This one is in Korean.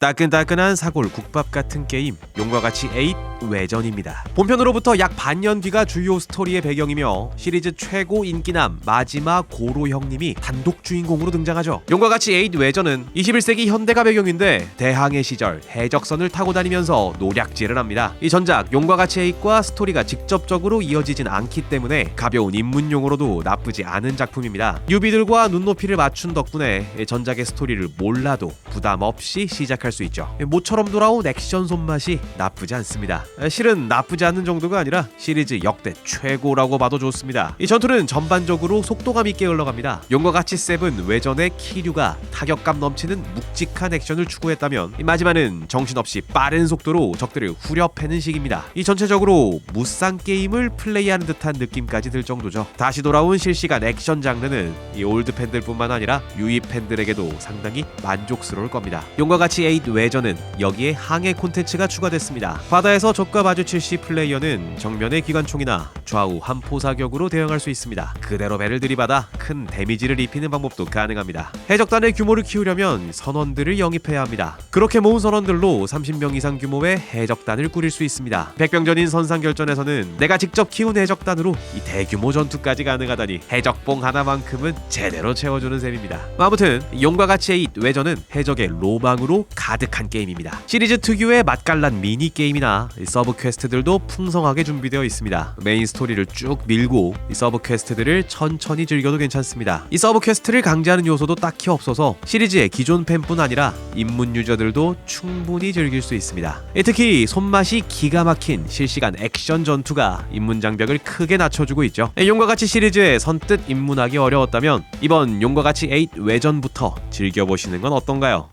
따끈따끈한 사골 국밥 같은 게임 용과 같이 8 외전입니다. 본편으로부터 약 반년 뒤가 주요 스토리의 배경이며 시리즈 최고 인기남 마지막 고로 형님이 단독 주인공으로 등장하죠. 용과 같이 8 외전은 21세기 현대가 배경인데 대항해 시절 해적선을 타고 다니면서 노략질을 합니다. 이 전작 용과 같이 8과 스토리가 직접적으로 이어지진 않기 때문에 가벼운 입문용으로도 나쁘지 않은 작품입니다. 유비들과 눈높이를 맞춘 덕분에 전작의 스토리를 몰라도 부담 없이 시작할 수 있죠. 모처럼 돌아온 액션 손맛이 나쁘지 않습니다. 실은 나쁘지 않은 정도가 아니라 시리즈 역대 최고라고 봐도 좋습니다. 이 전투는 전반적으로 속도감 있게 흘러갑니다. 용과 같이 세븐 외전의 키류가 타격감 넘치는 묵직한 액션을 추구했다면 이 마지막은 정신없이 빠른 속도로 적들을 후려 패는 식입니다. 이 전체적으로 무쌍 게임을 플레이하는 듯한 느낌까지 들 정도죠. 다시 돌아온 실시간 액션 장르는 이 올드 팬들뿐만 아니라 유입 팬들에게도 상당히 만족스러울 겁니다. 용과 같이 8 외전은 여기에 항해 콘텐츠가 추가됐습니다. 바다에서 적과 마주칠 시 플레이어는 정면의 기관총이나 좌우 한포 사격으로 대응할 수 있습니다. 그대로 배를 들이받아 큰 데미지를 입히는 방법도 가능합니다. 해적단의 규모를 키우려면 선원들을 영입해야 합니다. 그렇게 모은 선원들로 30명 이상 규모의 해적단을 꾸릴 수 있습니다. 백병전인 선상 결전에서는 내가 직접 키운 해적단으로 이 대규모 전투까지 가능하다니 해적봉 하나만큼은 제대로 채워주는 셈입니다. 아무튼 용과 같이 8 외전은 해적의 로망으로 가 득한 게임입니다. 시리즈 특유의 맛깔난 미니 게임이나 서브 퀘스트들도 풍성하게 준비되어 있습니다. 메인 스토리를 쭉 밀고 이 서브 퀘스트들을 천천히 즐겨도 괜찮습니다. 이 서브 퀘스트를 강제하는 요소도 딱히 없어서 시리즈의 기존 팬뿐 아니라 입문 유저들도 충분히 즐길 수 있습니다. 예, 특히 손맛이 기가 막힌 실시간 액션 전투가 입문 장벽을 크게 낮춰주고 있죠. 예, 용과 같이 시리즈에 선뜻 입문하기 어려웠다면 이번 용과 같이 8 외전부터 즐겨보시는 건 어떤가요?